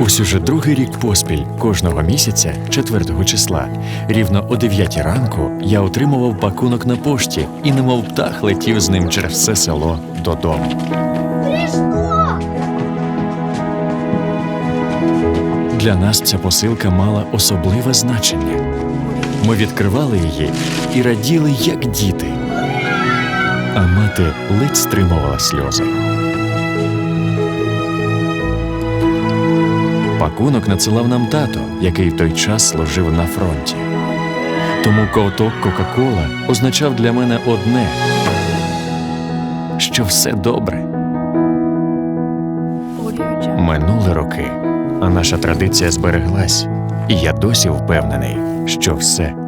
Ось уже другий рік поспіль кожного місяця, 4 числа, рівно о 9 ранку я отримував пакунок на пошті і немов птах летів з ним через все село додому. Для нас ця посилка мала особливе значення. Ми відкривали її і раділи, як діти. А мати ледь стримувала сльози. Пакунок надсилав нам тато, який в той час служив на фронті. Тому ковток Кока-Кола означав для мене одне, що все добре. Минули роки, а наша традиція збереглась, і я досі впевнений, що все